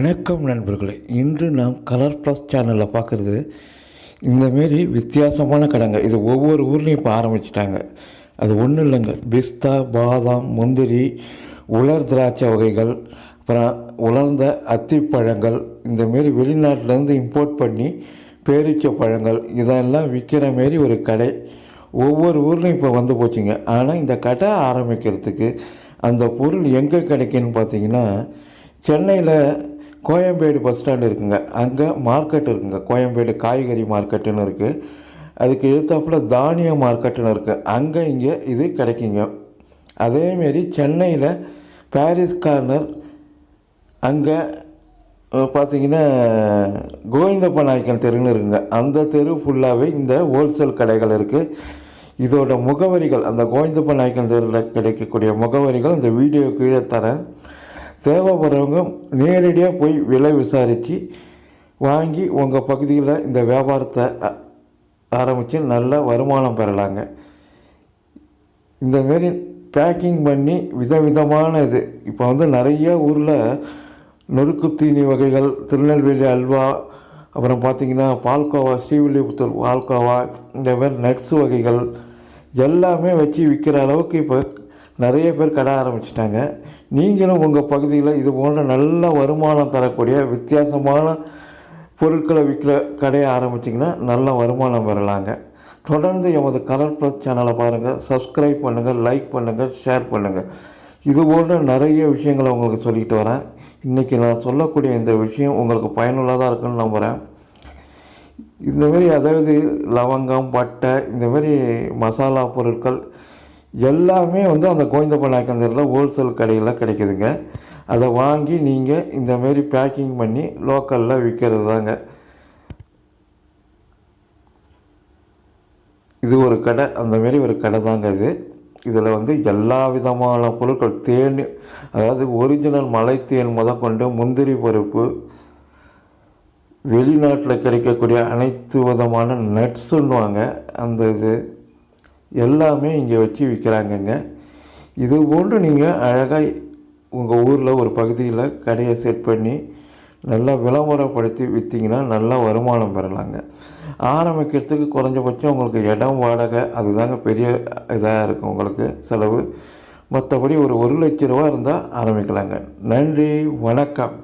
வணக்கம் நண்பர்களே. இன்று நாம் கலர் ப்ளஸ் சேனலில் பார்க்குறது இந்தமாரி வித்தியாசமான கடைங்க. இது ஒவ்வொரு ஊர்லேயும் இப்போ ஆரம்பிச்சிட்டாங்க. அது ஒன்றும் இல்லைங்க. பிஸ்தா பாதாம் முந்திரி உலர் திராட்சை வகைகள் அப்புறம் உலர்ந்த அத்திப்பழங்கள் இந்தமாரி வெளிநாட்டிலேருந்து இம்போர்ட் பண்ணி பேரிச்சை பழங்கள் இதெல்லாம் விற்கிற மாரி ஒரு கடை ஒவ்வொரு ஊர்லேயும் இப்போ வந்து போச்சுங்க. ஆனால் இந்த கடை ஆரம்பிக்கிறதுக்கு அந்த பொருள் எங்கே கிடைக்குன்னு பார்த்தீங்கன்னா சென்னையில் கோயம்பேடு பஸ் ஸ்டாண்ட் இருக்குங்க. அங்கே மார்க்கெட் இருக்குங்க. கோயம்பேடு காய்கறி மார்க்கெட்டுன்னு இருக்குது அதுக்கு எழுத்தாப்பில் தானிய மார்க்கெட்டுன்னு இருக்குது அங்கே இங்கே இது கிடைக்குங்க. அதேமாரி சென்னையில் பாரிஸ் கார்னர் அங்கே பார்த்தீங்கன்னா கோவிந்தப்ப நாயக்கன் தெருன்னு இருக்குங்க. அந்த தெரு ஃபுல்லாகவே இந்த ஹோல்சேல் கடைகள் இருக்குது இதோட முகவரிகள் அந்த கோவிந்தப்ப நாயக்கன் தெருவில் கிடைக்கக்கூடிய முகவரிகள் இந்த வீடியோ கீழே தரேன். தேவைப்படுறவங்க நேரடியாக போய் விலை விசாரித்து வாங்கி உங்கள் பகுதியில் இந்த வியாபாரத்தை ஆரம்பித்து நல்ல வருமானம் பெறலாங்க. இந்தமாரி பேக்கிங் பண்ணி விதவிதமான இது. இப்போ வந்து நிறைய ஊரில் நொறுக்கு தீனி வகைகள் திருநெல்வேலி அல்வா அப்புறம் பார்த்திங்கன்னா பால்கோவா ஸ்ரீவில்லிபுத்தூர் பால்கோவா இந்த மாதிரி நட்ஸ் வகைகள் எல்லாமே வச்சு விற்கிற அளவுக்கு இப்போ நிறைய பேர் கடை ஆரம்பிச்சிட்டாங்க. நீங்களும் உங்கள் பகுதியில் இது போன்ற நல்ல வருமானம் தரக்கூடிய வித்தியாசமான பொருட்களை விற்கிற கடையை ஆரம்பிச்சிங்கன்னா நல்ல வருமானம் பெறலாங்க. தொடர்ந்து எமது கலர் ப்ளஸ் சேனலை பாருங்கள் சப்ஸ்கிரைப் பண்ணுங்கள் லைக் பண்ணுங்கள் ஷேர் பண்ணுங்கள் இது போன்ற நிறைய விஷயங்களை உங்களுக்கு சொல்லிட்டு வரேன். இன்றைக்கி நான் சொல்லக்கூடிய இந்த விஷயம் உங்களுக்கு பயனுள்ளதாக இருக்குன்னு நம்புகிறேன் இந்தமாரி அதாவது லவங்கம் பட்டை இந்தமாரி மசாலா பொருட்கள் எல்லாமே வந்து அந்த கோவிந்தப்ப நாயக்கந்தரில் ஹோல்சேல் கடையில் கிடைக்குதுங்க. அதை வாங்கி நீங்கள் இந்தமாரி பேக்கிங் பண்ணி லோக்கலில் விற்கிறது தாங்க இது ஒரு கடை அந்தமாரி ஒரு கடை தாங்க இது. இதில் வந்து எல்லா விதமான பொருட்கள் தேன் அதாவது ஒரிஜினல் மலைத்தேன் முதற்கொண்டு முந்திரி பருப்பு வெளிநாட்டில் கிடைக்கக்கூடிய அனைத்து விதமான நட்ஸுன்னுவாங்க அந்த இது. எல்லாமே இங்கே வச்சு விற்கிறாங்கங்க. இது போன்று நீங்கள் அழகாக உங்கள் ஊரில் ஒரு பகுதியில் கடையை செட் பண்ணி நல்லா விளம்பரப்படுத்தி விற்றீங்கன்னா நல்லா வருமானம் பெறலாங்க. ஆரம்பிக்கிறதுக்கு குறைஞ்சபட்சம் உங்களுக்கு இடம் வாடகை அதுதாங்க பெரிய இதாக இருக்கும் உங்களுக்கு செலவு. மற்றபடி ஒரு ஒரு லட்ச ரூபா இருந்தால் ஆரம்பிக்கலாங்க. நன்றி வணக்கம்.